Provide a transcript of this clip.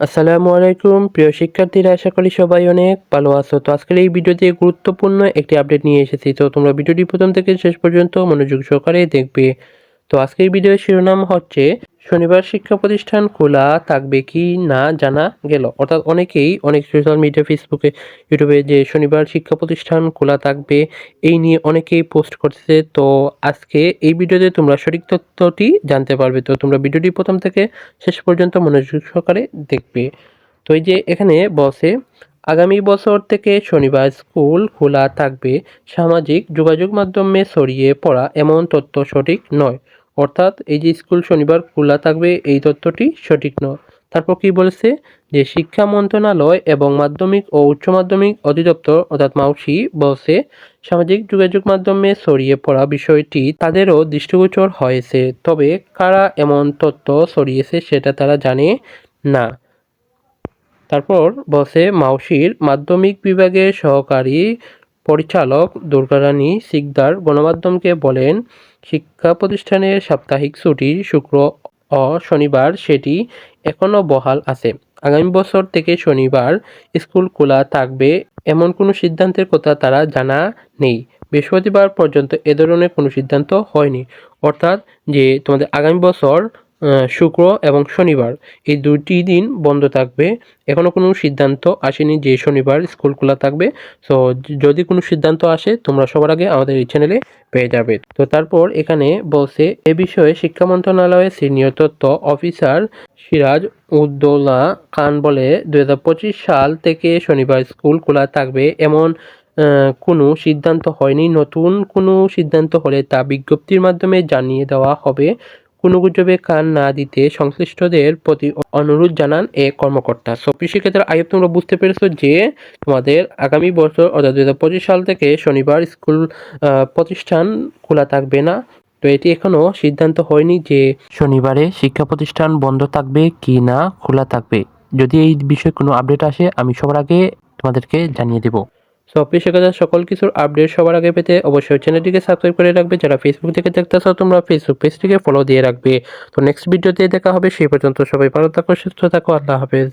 আসসালামু আলাইকুম। প্রিয় শিক্ষার্থীরা, আশা করি সবাই অনেক ভালো আছো। তো আজকের এই ভিডিওতে গুরুত্বপূর্ণ একটি আপডেট নিয়ে এসেছি। তো তোমরা ভিডিওটি প্রথম থেকে শেষ পর্যন্ত মনোযোগ সহকারে দেখবে। তো আজকের ভিডিওর শিরোনাম হচ্ছে শনিবার শিক্ষা প্রতিষ্ঠান খোলা থাকবে কি না জানা গেল। অর্থাৎ অনেকেই অনেক সোশ্যাল মিডিয়া ফেসবুকে ইউটিউবে যে শনিবার শিক্ষা প্রতিষ্ঠান খোলা থাকবে এই নিয়ে অনেকেই পোস্ট করতেছে। তো আজকে এই ভিডিওতে তোমরা সঠিক তথ্যটি জানতে পারবে। তো তোমরা ভিডিওটি প্রথম থেকে শেষ পর্যন্ত মনোযোগ সহকারে দেখবে। তো এই যে এখানে বসে আগামী বছর থেকে শনিবার স্কুল খোলা থাকবে। সামাজিক যোগাযোগ মাধ্যমে ছড়িয়ে পড়া এমন তথ্য সঠিক নয়। অর্থাৎ এই যে স্কুল শনিবার খোলা থাকবে, এই তথ্যটি সঠিক নয়। তারপর কি বলেছে? যে শিক্ষা মন্ত্রণালয় এবং মাধ্যমিক ও উচ্চ মাধ্যমিক অধিদপ্তর, অর্থাৎ মাউসি, বলছে, সামাজিক যোগাযোগ মাধ্যমে ছড়িয়ে পড়া বিষয়টি তাদেরও দৃষ্টিগোচর হয়েছে। তবে কারা এমন তথ্য ছড়িয়েছে সেটা তারা জানে না। তারপর বসে মাউসির মাধ্যমিক বিভাগের সহকারী পরিচালক দুর্গারানী সিকদার গণমাধ্যমকে বলেন শিক্ষা প্রতিষ্ঠানের সাপ্তাহিক ছুটি শুক্র ও শনিবার সেটি এখনও বহাল আছে। আগামী বছর থেকে শনিবার স্কুল খোলা থাকবে এমন কোনো সিদ্ধান্তের কথা তারা জানা নেই। বৃহস্পতিবার পর্যন্ত এ ধরনের কোনো সিদ্ধান্ত হয়নি। অর্থাৎ যে তোমাদের আগামী বছর শুক্র এবং শনিবার। এই দুটি দিন বন্ধ থাকবে। এখনও কোনো সিদ্ধান্ত আসেনি যে শনিবার স্কুল খোলা থাকবে। সো যদি কোনো সিদ্ধান্ত আসে, তোমরা সবার আগে আমাদের এই চ্যানেলে পেয়ে যাবে। তো তারপর এখানে বলছে, এ বিষয়ে শিক্ষা মন্ত্রণালয়ের সিনিয়র তথ্য অফিসার সিরাজ উদ্দৌলা খান বলে, দুই হাজার পঁচিশ সাল থেকে শনিবার স্কুল খোলা থাকবে। এমন কোনো সিদ্ধান্ত হয়নি। নতুন কোনো সিদ্ধান্ত হলে তা বিজ্ঞপ্তির মাধ্যমে জানিয়ে দেওয়া হবে। কোনো গুজবে কান না দিতে সংশ্লিষ্টদের প্রতি অনুরোধ জানান এ কর্মকর্তা। সো কৃষিক্ষেত্রে আয়ব তোমরা বুঝতে পেরেছ যে তোমাদের আগামী বছর অর্থাৎ দু হাজার পঁচিশ সাল থেকে শনিবার স্কুল প্রতিষ্ঠান খোলা থাকবে না। তো এটি এখনও সিদ্ধান্ত হয়নি যে শনিবারে শিক্ষা প্রতিষ্ঠান বন্ধ থাকবে কি না, খোলা থাকবে। যদি এই বিষয়ে কোনো আপডেট আসে, আমি সবার আগে তোমাদেরকে জানিয়ে দেবো। সো কৃষিকাজের সকল কিছুর আপডেট সবার আগে পেতে অবশ্যই চ্যানেলটিকে সাবস্ক্রাইব করে রাখবে। যারা ফেসবুক থেকে দেখতেছো, তোমরা ফেসবুক পেজটিকে ফলো দিয়ে রাখবে। তো নেক্সট ভিডিওতে দেখা হবে, সেই পর্যন্ত সবাই ভালো থাকো, সুস্থ থাকো, আল্লাহ হাফেজ।